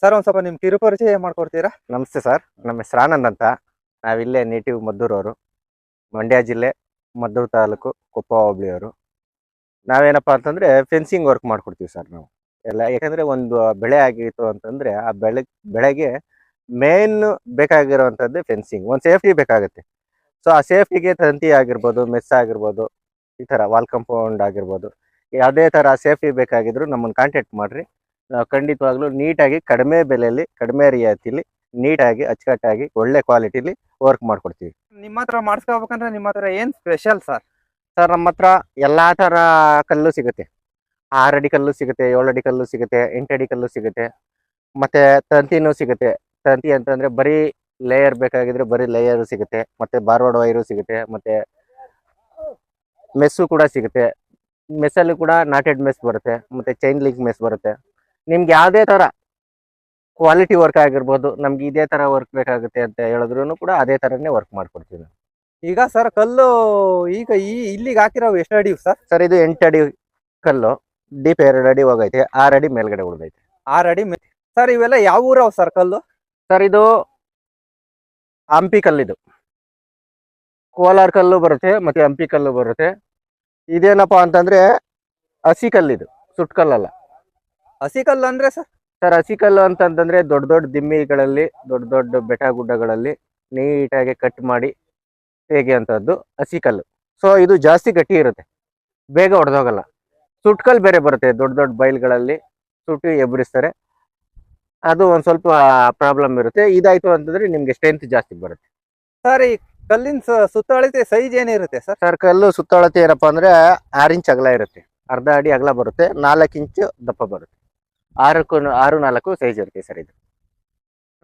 Sir, ಒಂದ್ ಸ್ವಲ್ಪ ನಿಮ್ ಕಿರುಪರಿಚಯ ಮಾಡ್ಕೊಡ್ತೀರಾ? ನಮಸ್ತೆ ಸರ್, ನಮ್ಮ ಹೆಸರು ಆನಂದ್ ಅಂತ. ನಾವಿಲ್ಲೇ ನೇಟಿವ್ ಮದ್ದೂರವರು ಮಂಡ್ಯ ಜಿಲ್ಲೆ, ಮದ್ದೂರು ತಾಲೂಕು, ಕೊಪ್ಪ ಹೋಬಳಿಯವರು ನಾವೇನಪ್ಪ ಅಂತಂದ್ರೆ ಫೆನ್ಸಿಂಗ್ ವರ್ಕ್ ಮಾಡ್ಕೊಡ್ತೀವಿ ಸರ್ ನಾವು. ಎಲ್ಲ ಯಾಕಂದ್ರೆ ಒಂದು ಬೆಳೆ ಆಗಿತ್ತು ಅಂತಂದ್ರೆ ಆ ಬೆಳೆ, ಬೆಳೆಗೆ ಮೇನ್ ಬೇಕಾಗಿರುವಂತದ್ದೇ ಫೆನ್ಸಿಂಗ್ ಒಂದು ಸೇಫ್ಟಿ ಬೇಕಾಗುತ್ತೆ. ಸೊ ಆ ಸೇಫ್ಟಿಗೆ ತಂತಿ ಆಗಿರ್ಬೋದು, ಮೆಸ್ ಆಗಿರ್ಬೋದು, ಈ ಥರ ವಾಲ್ ಕಂಪೌಂಡ್ ಆಗಿರ್ಬೋದು, ಯಾವುದೇ ಥರ ಸೇಫ್ಟಿ ಬೇಕಾಗಿದ್ರು ನಮ್ಮನ್ನು ಕಾಂಟ್ಯಾಕ್ಟ್ ಮಾಡಿರಿ. ಖಂಡಿತವಾಗ್ಲೂ ನೀಟಾಗಿ ಕಡಿಮೆ ಬೆಲೆಯಲ್ಲಿ ಕಡಿಮೆ ರಿಯಾಯಿತಿಲಿ ನೀಟಾಗಿ ಅಚ್ಚುಕಟ್ಟಾಗಿ ಒಳ್ಳೆ ಕ್ವಾಲಿಟಿಲಿ ವರ್ಕ್ ಮಾಡ್ಕೊಡ್ತೀವಿ. ನಿಮ್ಮ ಹತ್ರ ಮಾಡಿಸ್ಕೋಬೇಕಂದ್ರೆ ನಿಮ್ಮ ಹತ್ರ ಏನು ಸ್ಪೆಷಲ್ ಸರ್ ಸರ್ ನಮ್ಮ ಹತ್ರ ಎಲ್ಲಾ ತರ ಕಲ್ಲು ಸಿಗುತ್ತೆ. ಆರಡಿ ಕಲ್ಲು ಸಿಗುತ್ತೆ ಏಳಡಿ ಅಡಿ ಕಲ್ಲು ಸಿಗುತ್ತೆ ಎಂಟಡಿ ಕಲ್ಲು ಸಿಗುತ್ತೆ ಮತ್ತೆ ತಂತಿನೂ ಸಿಗುತ್ತೆ. ತಂತಿ ಅಂತಂದ್ರೆ ಬರೀ ಲೇಯರ್ ಬೇಕಾಗಿದ್ರೆ ಬರೀ ಲೇಯರ್ ಸಿಗುತ್ತೆ ಮತ್ತೆ ಬಾರ್ವಾಡ್ ವೈರು ಸಿಗುತ್ತೆ ಮತ್ತೆ ಮೆಸ್ಸು ಕೂಡ ಸಿಗುತ್ತೆ. ಮೆಸ್ಸಲ್ಲೂ ಕೂಡ ನಾಟೆಡ್ ಮೆಸ್ ಬರುತ್ತೆ ಮತ್ತೆ ಚೈನ್ ಲಿಂಕ್ ಮೆಸ್ ಬರುತ್ತೆ. ನಿಮ್ಗೆ ಯಾವುದೇ ತರ ಕ್ವಾಲಿಟಿ ವರ್ಕ್ ಆಗಿರ್ಬೋದು ನಮ್ಗೆ ಇದೇ ತರ ವರ್ಕ್ ಬೇಕಾಗುತ್ತೆ ಅಂತ ಹೇಳಿದ್ರು ಕೂಡ ಅದೇ ಥರನೇ ವರ್ಕ್ ಮಾಡ್ಕೊಡ್ತೀವಿ ನಾವು. ಈಗ ಸರ್ ಕಲ್ಲು ಈಗ ಈ ಇಲ್ಲಿಗೆ ಹಾಕಿರೋ ಎಷ್ಟು ಅಡಿ ಸರ್? ಸರ್ ಇದು ಎಂಟು ಅಡಿ ಕಲ್ಲು ಡೀಪ್ ಎರಡು ಅಡಿ ಹೋಗೈತೆ ಆರು ಅಡಿ ಮೇಲ್ಗಡೆ ಉಳಿದೈತೆ. ಆರು ಅಡಿ ಸರ್ ಇವೆಲ್ಲ ಯಾವ ಊರವ್ ಸರ್ ಕಲ್ಲು? ಸರ್ ಇದು ಹಂಪಿ ಕಲ್ಲಿದು. ಕೋಲಾರ ಕಲ್ಲು ಬರುತ್ತೆ ಮತ್ತೆ ಹಂಪಿ ಕಲ್ಲು ಬರುತ್ತೆ. ಇದೇನಪ್ಪ ಅಂತಂದ್ರೆ ಹಸಿ ಕಲ್ಲಿದು ಸುಟ್ ಕಲ್ಲಲ್ಲ ಹಸಿ ಕಲ್ಲು ಅಂದ್ರೆ ಸರ್? ಸರ್ ಹಸಿಕಲ್ಲು ಅಂತಂತಂದ್ರೆ ದೊಡ್ಡ ದೊಡ್ಡ ದಿಮ್ಮಿಗಳಲ್ಲಿ ದೊಡ್ಡ ದೊಡ್ಡ ಬೆಟ್ಟ ಗುಡ್ಡಗಳಲ್ಲಿ ನೀಟಾಗಿ ಕಟ್ ಮಾಡಿ ತೆಗೆಯುವಂಥದ್ದು ಹಸಿ ಕಲ್ಲು. ಸೊ ಇದು ಜಾಸ್ತಿ ಗಟ್ಟಿ ಇರುತ್ತೆ. ಬೇಗ ಒಡೆದೋಗಲ್ಲ. ಸುಟ್ಕಲ್ ಬೇರೆ ಬರುತ್ತೆ. ದೊಡ್ಡ ದೊಡ್ಡ ಬೈಲ್ಗಳಲ್ಲಿ ಸುಟ್ಟು ಎಬ್ಬರಿಸ್ತಾರೆ. ಅದು ಒಂದು ಸ್ವಲ್ಪ ಪ್ರಾಬ್ಲಮ್ ಇರುತ್ತೆ. ಇದಾಯ್ತು ಅಂತಂದ್ರೆ ನಿಮಗೆ ಸ್ಟ್ರೆಂತ್ ಜಾಸ್ತಿ ಬರುತ್ತೆ. ಸರ್ ಈ ಕಲ್ಲಿನ ಸುತ್ತಳತೆ ಸೈಜ್ ಏನಿರುತ್ತೆ ಸರ್? ಸರ್ ಕಲ್ಲು ಸುತ್ತಳತೆ ಏನಪ್ಪಾ ಅಂದ್ರೆ ಆರು ಇಂಚ್ ಅಗಲ ಇರುತ್ತೆ. ಅರ್ಧ ಅಡಿ ಅಗಲ ಬರುತ್ತೆ. ನಾಲ್ಕು ಇಂಚು ದಪ್ಪ ಬರುತ್ತೆ. ಆರಕ್ಕೂ ಆರು ನಾಲ್ಕು ಸೈಜ್ ಇರುತ್ತೆ ಸರ್ ಇದು.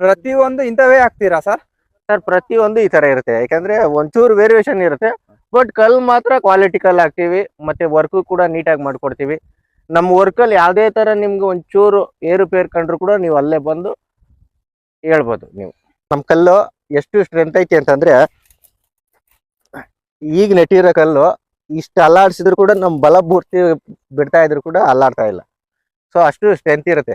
ಪ್ರತಿಯೊಂದು ಇಂಥವೇ ಹಾಕ್ತೀರಾ ಸರ್? ಸರ್ ಪ್ರತಿಯೊಂದು ಈ ತರ ಇರುತ್ತೆ. ಯಾಕಂದ್ರೆ ಒಂಚೂರು ವೇರಿಯೇಷನ್ ಇರುತ್ತೆ. ಬಟ್ ಕಲ್ ಮಾತ್ರ ಕ್ವಾಲಿಟಿ ಕಲ್ ಹಾಕ್ತಿವಿ. ಮತ್ತೆ ವರ್ಕು ಕೂಡ ನೀಟಾಗಿ ಮಾಡ್ಕೊಡ್ತೀವಿ. ನಮ್ಮ ವರ್ಕಲ್ಲಿ ಯಾವುದೇ ತರ ನಿಮ್ಗೆ ಒಂಚೂರು ಏರುಪೇರು ಕಂಡ್ರು ಕೂಡ ನೀವು ಅಲ್ಲೇ ಬಂದು ಹೇಳ್ಬೋದು ನೀವು. ನಮ್ಮ ಕಲ್ಲು ಎಷ್ಟು ಸ್ಟ್ರೆಂತ್ ಐತಿ ಅಂತಂದ್ರೆ ಈಗ ನೆಟ್ಟಿರೋ ಕಲ್ಲು ಇಷ್ಟು ಅಲ್ಲಾಡ್ಸಿದ್ರು ಕೂಡ ನಮ್ಮ ಬಲ ಪೂರ್ತಿ ಬಿಡ್ತಾ ಇದ್ರು ಕೂಡ ಅಲ್ಲಾಡ್ತಾ ಇಲ್ಲ. ಸೊ ಅಷ್ಟು ಸ್ಟ್ರೆಂತ್ ಇರುತ್ತೆ.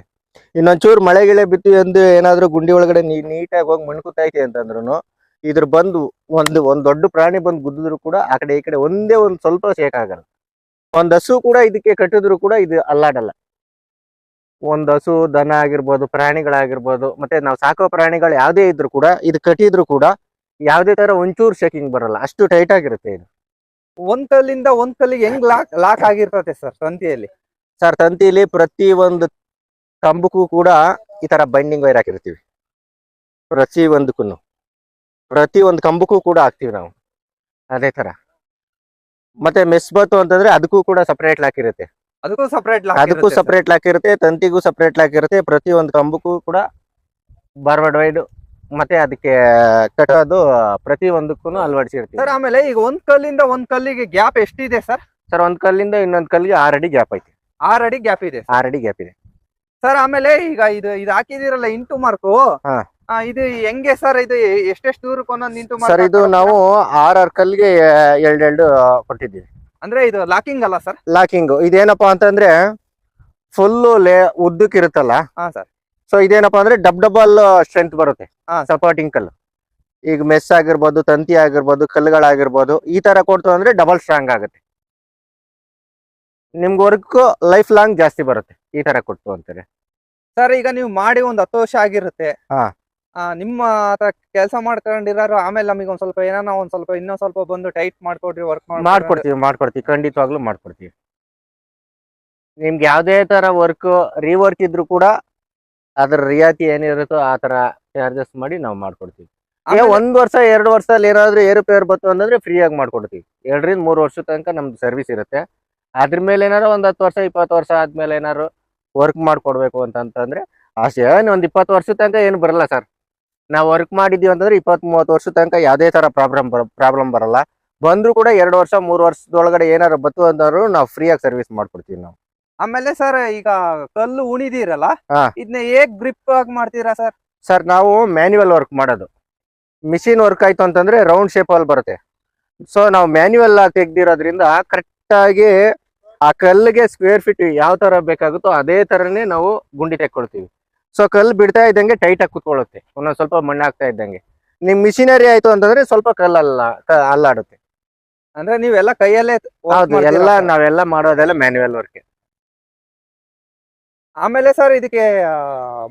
ಇನ್ನೊಂಚೂರು ಮಳೆ ಗಿಳೆ ಬಿತ್ತು ಎಂದು ಏನಾದ್ರೂ ಗುಂಡಿ ಒಳಗಡೆ ನೀಟಾಗಿ ಹೋಗಿ ಮಣ್ಕುತ್ತೈತೆ ಅಂತಂದ್ರು ಇದ್ರ ಬಂದು ಒಂದು, ಒಂದ್ ದೊಡ್ಡ ಪ್ರಾಣಿ ಬಂದು ಗುದ್ದಿದ್ರು ಕೂಡ ಆ ಕಡೆ ಈ ಕಡೆ ಒಂದೇ ಒಂದ್ ಸ್ವಲ್ಪ ಶೇಕ್ ಆಗಲ್ಲ. ಒಂದ್ ಹಸು ಕೂಡ ಇದಕ್ಕೆ ಕಟ್ಟಿದ್ರು ಕೂಡ ಇದು ಅಲ್ಲಾಡಲ್ಲ. ಒಂದ್ ಹಸು, ದನ ಆಗಿರ್ಬೋದು, ಪ್ರಾಣಿಗಳಾಗಿರ್ಬೋದು, ಮತ್ತೆ ನಾವು ಸಾಕೋ ಪ್ರಾಣಿಗಳು ಯಾವುದೇ ಇದ್ರು ಕೂಡ, ಇದು ಕಟ್ಟಿದ್ರು ಕೂಡ ಯಾವುದೇ ತರ ಒಂಚೂರು ಶೇಕಿಂಗ್ ಬರಲ್ಲ. ಅಷ್ಟು ಟೈಟ್ ಆಗಿರುತ್ತೆ ಇದು. ಒಂದ್ ಕಲ್ಲಿಂದ ಒಂದ್ ಕಲ್ಲಿಗೆ ಹೆಂಗ್ ಲಾಕ್ ಲಾಕ್ ಆಗಿರ್ತದೆ ಸರ್, ತಂತಿಯಲ್ಲಿ? ಸರ್ ತಂತಿಲಿ ಪ್ರತಿ ಒಂದು ಕಂಬಕ್ಕೂ ಕೂಡ ಈ ತರ ಬೈಂಡಿಂಗ್ ವೈರ್ ಹಾಕಿರ್ತೀವಿ. ಪ್ರತಿ ಒಂದಕ್ಕೂ ಪ್ರತಿ ಒಂದು ಕಂಬಕ್ಕೂ ಕೂಡ ಹಾಕ್ತೀವಿ ನಾವು. ಅದೇ ತರ. ಮತ್ತೆ ಮೆಸ್ ಬತ್ತು ಅಂತಂದ್ರೆ ಅದಕ್ಕೂ ಕೂಡ ಸಪರೇಟ್ ಲಾಕ್ ಇರುತ್ತೆ. ಅದಕ್ಕೂ ಸಪರೇಟ್ ಅದಕ್ಕೂ ಸಪರೇಟ್ ಲಾಕ್ ಇರುತ್ತೆ ತಂತಿಗೂ ಸಪರೇಟ್ ಲಾಕ್ ಇರುತ್ತೆ ಪ್ರತಿ ಒಂದು ಕಂಬಕ್ಕೂ ಕೂಡ ಬಾರ್ವರ್ಡ್ ವೈಡ್ ಮತ್ತೆ ಅದಕ್ಕೆ ಕಟ್ಟೋದು ಪ್ರತಿ ಒಂದಕ್ಕೂ ಅಳವಡಿಸಿರ್ತೀವಿ. ಸರ್ ಆಮೇಲೆ ಈಗ ಒಂದ್ ಕಲ್ಲಿಂದ ಒಂದ್ ಕಲ್ಲಿಗೆ ಗ್ಯಾಪ್ ಎಷ್ಟಿದೆ ಸರ್ ಸರ್ ಒಂದ್ ಕಲ್ಲಿಂದ ಇನ್ನೊಂದ್ ಕಲ್ಲಿಗೆ ಆರ್ ಅಡಿ ಗ್ಯಾಪ್ ಐತಿ. ಆರ್ ಅಡಿ ಗ್ಯಾಪ್ ಇದೆ ಆರ್ ಅಡಿ ಗ್ಯಾಪ್ ಇದೆ. ಸರ್ ಆಮೇಲೆ ಈಗ ಇದು ಇದು ಹಾಕಿದಿರಲ್ಲ ಇಂಟು ಮಾರ್ಕು? ಹಾ. ಇದು ಹೆಂಗೆ ಸರ್ ಇದು ಎಷ್ಟೆಷ್ಟು ದೂರಕ್ಕೆ ಒಂದೊಂದು ಇಂಟು ಸರ್ ಇದು ನಾವು ಆರ್ ಆರ್ ಕಲ್ಗೆ ಎರಡೆರಡು ಕೊಟ್ಟಿದ್ದೀವಿ. ಅಂದ್ರೆ ಇದು ಲಾಕಿಂಗ್ ಅಲ್ಲ ಸರ್? ಲಾಕಿಂಗ್. ಇದೇನಪ್ಪಾ ಅಂತಂದ್ರೆ ಫುಲ್ಲು ಲೇ ಉದ್ದಕ್ಕಿರುತ್ತಲ್ಲ ಹಾ ಸರ್. ಸೊ ಇದೇನಪ್ಪಾ ಅಂದ್ರೆ ಡಬ್ ಡಬಲ್ ಸ್ಟ್ರೆಂತ್ ಬರುತ್ತೆ ಹಾ. ಸಪೋರ್ಟಿಂಗ್ ಕಲ್ಲು. ಈಗ ಮೆಸ್ ಆಗಿರ್ಬೋದು ತಂತಿ ಆಗಿರ್ಬೋದು ಕಲ್ಲುಗಳಾಗಿರ್ಬೋದು ಈ ತರ ಕೊಡ್ತು ಅಂದ್ರೆ ಡಬಲ್ ಸ್ಟ್ರಾಂಗ್ ಆಗುತ್ತೆ. ನಿಮ್ಗೆ ವರ್ಕ್ ಲೈಫ್ ಲಾಂಗ್ ಜಾಸ್ತಿ ಬರುತ್ತೆ ಈ ತರ ಕೊಟ್ಟು ಅಂತಾರೆ. ಸರ್ ಈಗ ನೀವು ಮಾಡಿ ಒಂದು ಹತ್ತು ವರ್ಷ ಆಗಿರುತ್ತೆ. ಹಾ. ನಿಮ್ಮ ಕೆಲಸ ಮಾಡ್ಕೊಂಡಿರೋ ಆಮೇಲೆ ನಮಗೆ ಒಂದ್ ಸ್ವಲ್ಪ ಏನಾನ ಒಂದ್ ಸ್ವಲ್ಪ ಇನ್ನೊಂದ್ ಸ್ವಲ್ಪ ಬಂದು ಟೈಟ್ ಮಾಡ್ಕೊಡ್ರಿ ವರ್ಕ್ ಮಾಡ್ಕೊಡ್ತೀವಿ ಮಾಡ್ಕೊಡ್ತೀವಿ ಖಂಡಿತವಾಗ್ಲೂ ಮಾಡ್ಕೊಡ್ತೀವಿ. ನಿಮ್ಗೆ ಯಾವ್ದೇ ತರ ವರ್ಕ್ ರೀವರ್ಕ್ ಇದ್ರು ಕೂಡ ಅದ್ರ ರಿಯಾಯಿತಿ ಏನಿರುತ್ತೋ ಆ ತರ ಚಾರ್ಜಸ್ ಮಾಡಿ ನಾವು ಮಾಡ್ಕೊಡ್ತೀವಿ. ಒಂದ್ ವರ್ಷ ಎರಡು ವರ್ಷದಲ್ಲಿ ಏನಾದ್ರು ಏರುಪೇರು ಬಂತು ಅಂತಂದ್ರೆ ಫ್ರೀ ಆಗಿ ಮಾಡ್ಕೊಡ್ತೀವಿ. ಎರಡರಿಂದ ಮೂರು ವರ್ಷ ತನಕ ನಮ್ದು ಸರ್ವಿಸ್ ಇರುತ್ತೆ. ಅದ್ರ ಮೇಲೆ ಏನಾರು ಒಂದ್ ಹತ್ತು ವರ್ಷ ಇಪ್ಪತ್ತು ವರ್ಷ ಆದ್ಮೇಲೆ ಏನಾರು ವರ್ಕ್ ಮಾಡ್ಕೊಡ್ಬೇಕು ಅಂತಂದ್ರೆ ಆಸೆ. ಏನು ಒಂದ್ ಇಪ್ಪತ್ತು ವರ್ಷ ತನಕ ಏನು ಬರಲ್ಲ ಸರ್ ನಾವು ವರ್ಕ್ ಮಾಡಿದೀವಿ ಅಂತಂದ್ರೆ ಇಪ್ಪತ್ತ್ ಮೂವತ್ತು ವರ್ಷ ತನಕ ಯಾವುದೇ ತರ ಪ್ರಾಬ್ಲಮ್ ಪ್ರಾಬ್ಲಮ್ ಬರಲ್ಲ. ಬಂದ್ರು ಕೂಡ ಎರಡು ವರ್ಷ ಮೂರು ವರ್ಷದೊಳಗಡೆ ಏನಾರು ಬತ್ತು ಅಂದ್ರು ನಾವು ಫ್ರೀಯಾಗಿ ಆಗಿ ಸರ್ವಿಸ್ ಮಾಡ್ಕೊಡ್ತೀವಿ ನಾವು. ಆಮೇಲೆ ಸರ್ ಈಗ ಕಲ್ಲು ಉಣಿದಿರಲ್ಲ? ಇದನ್ನ ಹೇಗ್ ಗ್ರಿಪ್ ಆಗಿ ಮಾಡ್ತೀರಾ ಸರ್ ಸರ್ ನಾವು ಮ್ಯಾನ್ಯುವಲ್ ವರ್ಕ್ ಮಾಡೋದು. ಮಿಷಿನ್ ವರ್ಕ್ ಆಯ್ತು ಅಂತಂದ್ರೆ ರೌಂಡ್ ಶೇಪ್ ಅಲ್ಲಿ ಬರುತ್ತೆ. ಸೊ ನಾವು ಮ್ಯಾನ್ಯುವಲ್ ತೆಗ್ದಿರೋದ್ರಿಂದ ಕರೆಕ್ಟ್ ಆಗಿ ಆ ಕಲ್ಲಿಗೆ ಸ್ಕ್ವೇರ್ ಫೀಟ್ ಯಾವ ತರ ಬೇಕಾಗುತ್ತೋ ಅದೇ ತರನೇ ನಾವು ಗುಂಡಿ ತೆಕ್ಕೊಳ್ತೀವಿ. ಸೊ ಕಲ್ಲು ಬಿಡ್ತಾ ಇದ್ದಂಗೆ ಟೈಟ್ ಆಗಿ ಕುತ್ಕೊಳ್ಳುತ್ತೆ. ಒಂದೊಂದ್ ಸ್ವಲ್ಪ ಮಣ್ಣು ಆಗ್ತಾ ಇದ್ದಂಗೆ. ನಿಮ್ ಮಿಷಿನರಿ ಆಯ್ತು ಅಂತಂದ್ರೆ ಸ್ವಲ್ಪ ಕಲ್ಲ ಅಲ್ಲ ಅಲ್ಲಾಡುತ್ತೆ. ಅಂದ್ರೆ ನೀವೆಲ್ಲ ಕೈಯಲ್ಲೇ ಹೌದು ಎಲ್ಲ? ನಾವೆಲ್ಲ ಮಾಡೋದೆಲ್ಲ ಮ್ಯಾನ್ಯುವಲ್ ವರ್ಕ್ ಆಮೇಲೆ ಸರ್ ಇದಕ್ಕೆ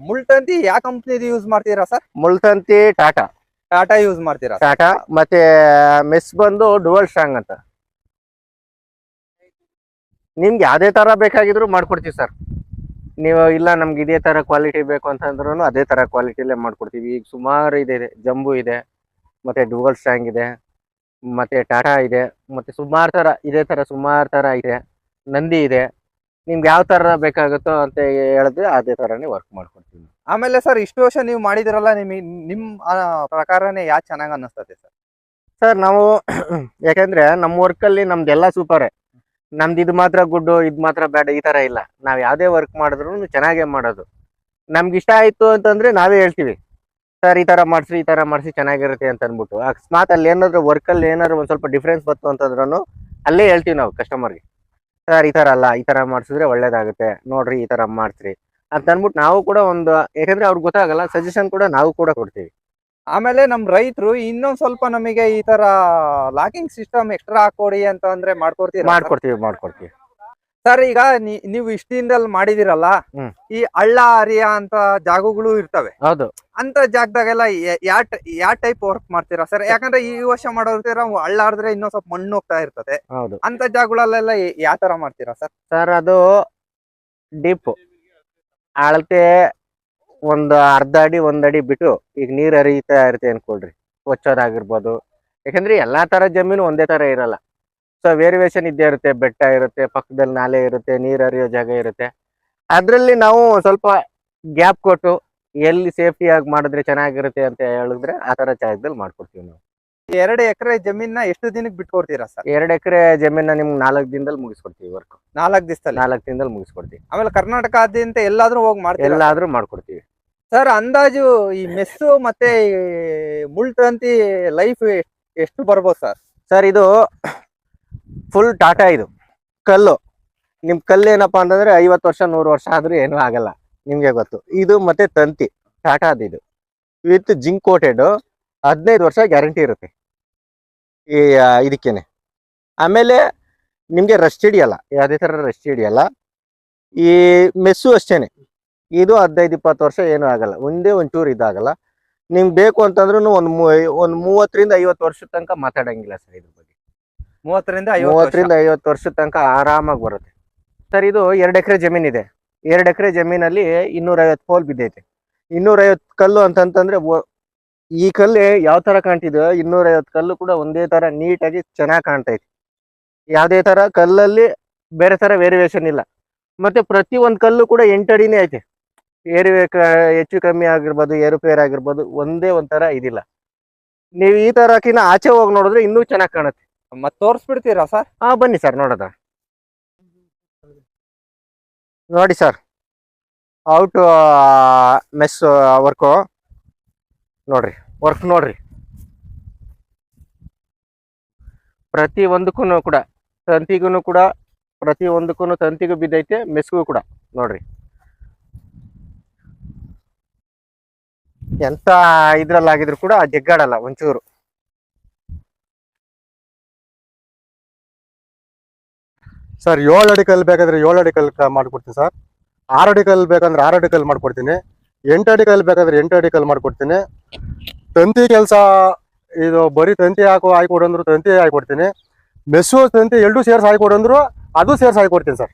ಮುಳ್ತಂತಿ ಯಾವ ಕಂಪ್ನಿದು ಯೂಸ್ ಮಾಡ್ತೀರಾ ಸರ್? ಮುಳ್ತಂತಿ ಟಾಟಾ. ಟಾಟಾ ಯೂಸ್ ಮಾಡ್ತೀರಾ ಟಾಟಾ ಮತ್ತೆ ಮೆಸ್ ಬಂದು ಡುವಲ್ ಸ್ಟ್ರಾಂಗ್ ಅಂತ. ನಿಮ್ಗೆ ಯಾವುದೇ ತರ ಬೇಕಾಗಿದ್ರು ಮಾಡ್ಕೊಡ್ತೀವಿ ಸರ್ ನೀವು ಇಲ್ಲ ನಮ್ಗೆ ಇದೇ ತರ ಕ್ವಾಲಿಟಿ ಬೇಕು ಅಂತಂದ್ರೂ ಅದೇ ತರ ಕ್ವಾಲಿಟಿಲೇ ಮಾಡ್ಕೊಡ್ತೀವಿ. ಈಗ ಸುಮಾರು ಇದೆ ಇದೆ. ಜಂಬು ಇದೆ ಮತ್ತೆ ಡುವಲ್ ಸ್ಟ್ರಾಂಗ್ ಇದೆ ಮತ್ತೆ ಟಾಟಾ ಇದೆ ಮತ್ತೆ ಸುಮಾರು ತರ ಇದೇ ತರ ಸುಮಾರು ತರ ಇದೆ. ನಂದಿ ಇದೆ. ನಿಮ್ಗೆ ಯಾವ ತರ ಬೇಕಾಗುತ್ತೋ ಅಂತ ಹೇಳಿದ್ರೆ ಅದೇ ತರನೇ ವರ್ಕ್ ಮಾಡ್ಕೊಡ್ತೀವಿ ಆಮೇಲೆ ಸರ್ ಇಷ್ಟು ವರ್ಷ ನೀವು ಮಾಡಿದಿರಲ್ಲ ನಿಮಗೆ ನಿಮ್ಮ ಪ್ರಕಾರನೇ ಯಾ ಚೆನ್ನಾಗಿ ಅನ್ನಿಸ್ತದೆ ಸರ್ ಸರ್ ನಾವು ಯಾಕಂದ್ರೆ ನಮ್ಮ ವರ್ಕಲ್ಲಿ ನಮ್ದೆಲ್ಲ ಸೂಪರೇ ನಮ್ದು ಇದು ಮಾತ್ರ ಗುಡ್ಡು, ಇದು ಮಾತ್ರ ಬೇಡ ಈ ತರ ಇಲ್ಲ. ನಾವ್ ಯಾವುದೇ ವರ್ಕ್ ಮಾಡಿದ್ರು ಚೆನ್ನಾಗೇ ಮಾಡೋದು. ನಮ್ಗೆ ಇಷ್ಟ ಆಯ್ತು ಅಂತಂದ್ರೆ ನಾವೇ ಹೇಳ್ತೀವಿ. ಸರ್, ಈ ತರ ಮಾಡ್ಸಿ, ಈ ತರ ಮಾಡ್ಸಿ ಚೆನ್ನಾಗಿರುತ್ತೆ ಅಂತ ಅಂದ್ಬಿಟ್ಟು. ಅಕಸ್ಮಾತ್ ಅಲ್ಲಿ ಏನಾದ್ರು ವರ್ಕಲ್ಲಿ ಏನಾದ್ರು ಒಂದ್ ಸ್ವಲ್ಪ ಡಿಫ್ರೆನ್ಸ್ ಬಂತು ಅಂತಂದ್ರೂ ಅಲ್ಲೇ ಹೇಳ್ತೀವಿ ನಾವು ಕಸ್ಟಮರ್ಗೆ ಸರ್, ಈ ತರ ಅಲ್ಲ, ಈ ತರ ಮಾಡಿಸಿದ್ರೆ ಒಳ್ಳೇದಾಗುತ್ತೆ. ನೋಡ್ರಿ, ಈ ತರ ಮಾಡ್ಸ್ರಿ ಅಂತ ಅಂದ್ಬಿಟ್ಟು ನಾವು ಕೂಡ ಒಂದು, ಯಾಕಂದ್ರೆ ಅವ್ರಿಗೆ ಗೊತ್ತಾಗಲ್ಲ ಸಜೆಷನ್ ಕೂಡ ನಾವು ಕೂಡ ಕೊಡ್ತೀವಿ. ಆಮೇಲೆ ನಮ್ ರೈತರು ಇನ್ನೊಂದ್ ಸ್ವಲ್ಪ ನಮಗೆ ಈ ತರ ಲಾಕಿಂಗ್ ಸಿಸ್ಟಮ್ ಎಕ್ಸ್ಟ್ರಾ ಹಾಕೊಡಿ ಅಂತ ಅಂದ್ರೆ ಮಾಡ್ಕೊಡ್ತೀವಿ ಮಾಡ್ಕೊಡ್ತೀವಿ ಮಾಡ್ಕೊಡ್ತೀವಿ. ಸರ್ ಈಗ ನೀವು ಇಷ್ಟ ದಿನದಲ್ಲಿ ಮಾಡಿದಿರಲ್ಲ ಈ ಹಳ್ಳ ಹರಿಯ ಅಂತ ಜಾಗಗಳು ಇರ್ತವೆ. ಹೌದು. ಅಂತ ಜಾಗದಾಗೆಲ್ಲ ಯಾ ಯಾ ಟೈಪ್ ವರ್ಕ್ ಮಾಡ್ತೀರಾ ಸರ್? ಯಾಕಂದ್ರೆ ಈ ವರ್ಷ ಮಾಡೋರ್ತೀರ ಹಳ್ಳ ಆಡಿದ್ರೆ ಇನ್ನೊಂದ್ ಸ್ವಲ್ಪ ಮಣ್ಣು ಹೋಗ್ತಾ ಇರ್ತದೆ. ಅಂತ ಜಾಗಗಳಲ್ಲೆಲ್ಲ ಯಾವ ತರ ಮಾಡ್ತೀರಾ ಸರ್? ಸರ್ ಅದು ಡೀಪ್ ಅಳತೆ ಒಂದು ಅರ್ಧ ಅಡಿ ಒಂದಡಿ ಬಿಟ್ಟು ಈಗ ನೀರ್ ಹರಿಯುತ್ತಾ ಇರುತ್ತೆ ಅನ್ಕೊಳ್ರಿ. ಕೊಚ್ಚೋದಾಗಿರ್ಬೋದು ಯಾಕಂದ್ರೆ ಎಲ್ಲಾ ತರ ಜಮೀನು ಒಂದೇ ತರ ಇರಲ್ಲ. ಸೊ ವೇರಿಯೇಷನ್ ಇದ್ದೇ ಇರುತ್ತೆ. ಬೆಟ್ಟ ಇರುತ್ತೆ, ಪಕ್ಕದಲ್ಲಿ ನಾಲೆ ಇರುತ್ತೆ, ನೀರ್ ಹರಿಯೋ ಜಾಗ ಇರುತ್ತೆ. ಅದ್ರಲ್ಲಿ ನಾವು ಸ್ವಲ್ಪ ಗ್ಯಾಪ್ ಕೊಟ್ಟು ಎಲ್ಲಿ ಸೇಫ್ಟಿ ಆಗಿ ಮಾಡಿದ್ರೆ ಚೆನ್ನಾಗಿರುತ್ತೆ ಅಂತ ಹೇಳಿದ್ರೆ ಆ ತರ ಜಾಗದಲ್ಲಿ ಮಾಡ್ಕೊಡ್ತೀವಿ ನಾವು. ಎರಡು ಎಕರೆ ಜಮೀನ ಎಷ್ಟು ದಿನಕ್ಕೆ ಬಿಟ್ಕೊಡ್ತೀರಾ ಸರ್? ಎರಡು ಎಕರೆ ಜಮೀನ ನಿಮ್ಗೆ ನಾಲ್ಕು ದಿನದಲ್ಲಿ ಮುಗಿಸ್ಕೊಡ್ತೀವಿ ವರ್ಕ್ ನಾಲ್ಕು ದಿವಸದಲ್ಲಿ? ನಾಲ್ಕು ದಿನದಲ್ಲಿ ಮುಗಿಸ್ಕೊಡ್ತೀವಿ. ಆಮೇಲೆ ಕರ್ನಾಟಕದಾದ್ಯಂತ ಎಲ್ಲಾದ್ರೂ ಹೋಗಿ ಮಾಡ್ತೀವಿ ಎಲ್ಲಾದ್ರೂ ಮಾಡ್ಕೊಡ್ತೀವಿ. ಸರ್ ಅಂದಾಜು ಈ ಮೆಸ್ಸು ಮತ್ತೆ ಈ ಮುಳ್ತಂತಿ ಲೈಫ್ ಎಷ್ಟು ಬರ್ಬೋದು ಸರ್? ಸರ್ ಇದು ಫುಲ್ ಟಾಟಾ ಇದು. ಕಲ್ಲು. ನಿಮ್ ಕಲ್ಲು ಏನಪ್ಪಾ ಅಂತಂದ್ರೆ ಐವತ್ತು ವರ್ಷ ನೂರು ವರ್ಷ ಆದ್ರೂ ಏನೂ ಆಗಲ್ಲ. ನಿಮ್ಗೆ ಗೊತ್ತು. ಇದು ಮತ್ತೆ ತಂತಿ. ಟಾಟಾದ ಇದು. ವಿತ್ ಜಿಂಕ್ ಕೋಟೆಡ್ ಹದಿನೈದು ವರ್ಷ ಗ್ಯಾರಂಟಿ ಇರುತ್ತೆ. ಈ ಇದಕ್ಕೇನೆ. ಆಮೇಲೆ ನಿಮಗೆ ರಸ್ಟ್ ಹಿಡಿಯಲ್ಲ ಯಾವುದೇ ಥರ ರಸ್ಟ್ ಹಿಡಿಯಲ್ಲ. ಈ ಮೆಸ್ಸು ಅಷ್ಟೇ ಇದು ಹದಿನೈದು ಇಪ್ಪತ್ತು ವರ್ಷ ಏನೂ ಆಗಲ್ಲ. ಒಂದೇ ಒಂಚೂರು ಇದಾಗಲ್ಲ. ನಿಮ್ಗೆ ಬೇಕು ಅಂತಂದ್ರೂ ಒಂದು ಒಂದು ಮೂವತ್ತರಿಂದ ಐವತ್ತು ವರ್ಷದ ತನಕ ಮಾತಾಡಂಗಿಲ್ಲ ಸರ್ ಇದ್ರ ಬಗ್ಗೆ. ಮೂವತ್ತರಿಂದ ಮೂವತ್ತರಿಂದ ಐವತ್ತು ವರ್ಷದ ತನಕ ಆರಾಮಾಗಿ ಬರುತ್ತೆ. ಸರ್ ಇದು ಎರಡು ಎಕರೆ ಜಮೀನ್ ಇದೆ. ಎರಡು ಎಕರೆ ಜಮೀನಲ್ಲಿ ಇನ್ನೂರೈವತ್ತು ಪೋಲ್ ಬಿದ್ದೈತೆ. ಇನ್ನೂರೈವತ್ತು ಕಲ್ಲು ಅಂತಂತಂದ್ರೆ ಈ ಕಲ್ಲು ಯಾವ ತರ ಕಾಣ್ತಿದೆ? ಇನ್ನೂರ ಐವತ್ತು ಕಲ್ಲು ಕೂಡ ಒಂದೇ ತರ ನೀಟಾಗಿ ಚೆನ್ನಾಗಿ ಕಾಣ್ತೈತಿ ಯಾವುದೇ ತರ ಕಲ್ಲಲ್ಲಿ ಬೇರೆ ತರ ವೇರಿಯೇಷನ್ ಇಲ್ಲ. ಮತ್ತೆ ಪ್ರತಿ ಒಂದು ಕಲ್ಲು ಕೂಡ ಎಂಟಡಿನೇ ಐತೆ. ಏರು ಹೆಚ್ಚು ಕಮ್ಮಿ ಆಗಿರ್ಬೋದು ಏರುಪೇರ್ ಆಗಿರ್ಬೋದು ಒಂದೇ ಒಂಥರ ಇದಿಲ್ಲ. ನೀವು ಈ ತರಕಿನ ಆಚೆ ಹೋಗಿ ನೋಡಿದ್ರೆ ಇನ್ನೂ ಚೆನ್ನಾಗಿ ಕಾಣುತ್ತೆ. ಮತ್ತೆ ತೋರಿಸ್ಬಿಡ್ತೀರಾ ಸರ್? ಹಾ ಬನ್ನಿ ಸರ್ ನೋಡೋದ ನೋಡಿ ಸರ್. ಔಟ್ ಮೆಸ್ ವರ್ಕು ನೋಡ್ರಿ ವರ್ಕ್ ನೋಡ್ರಿ. ಪ್ರತಿ ಒಂದಕ್ಕೂ ಕೂಡ ತಂತಿಗೂ ಕೂಡ, ಪ್ರತಿ ಒಂದಕ್ಕೂ ತಂತಿಗೂ ಬಿದ್ದೈತೆ, ಮೆಸ್ಗೂ ಕೂಡ, ನೋಡ್ರಿ. ಎಂತ ಇದ್ರಲ್ಲಾಗಿದ್ರು ಕೂಡ ಜಗ್ಗಾಡಲ್ಲ, ಒಂಚೂರು. ಸರ್, ಏಳು ಅಡಿ ಕಲ್ಲು ಬೇಕಾದ್ರೆ ಏಳು ಅಡಿ ಕಲ್ಲು ಮಾಡ್ಕೊಡ್ತೀನಿ ಸರ್. ಆರು ಅಡಿ ಕಲ್ಲು ಬೇಕಂದ್ರೆ ಆರು ಅಡಿ ಕಲ್ಲು ಮಾಡ್ಕೊಡ್ತೀನಿ. ಎಂಟು ಅಡಿ ಕಲ್ಲು ಬೇಕಾದ್ರೆ ಎಂಟು ಅಡಿ ಕಲ್ಲು ಮಾಡ್ಕೊಡ್ತೀನಿ. ತಂತಿ ಕೆಲಸ, ಇದು ಬರೀ ತಂತಿ ಹಾಕೋ ಹಾಕೊಡಂದ್ರು ತಂತಿ ಹಾಕೊಡ್ತೀನಿ ಮೆಸ್ಸು ತಂತಿ ಎರಡು ಸೇರ್ಸಿ ಹಾಕೊಡಂದ್ರು ಅದು ಸೇರ್ಸಿ ಹಾಕೊಡ್ತೀನಿ ಸರ್.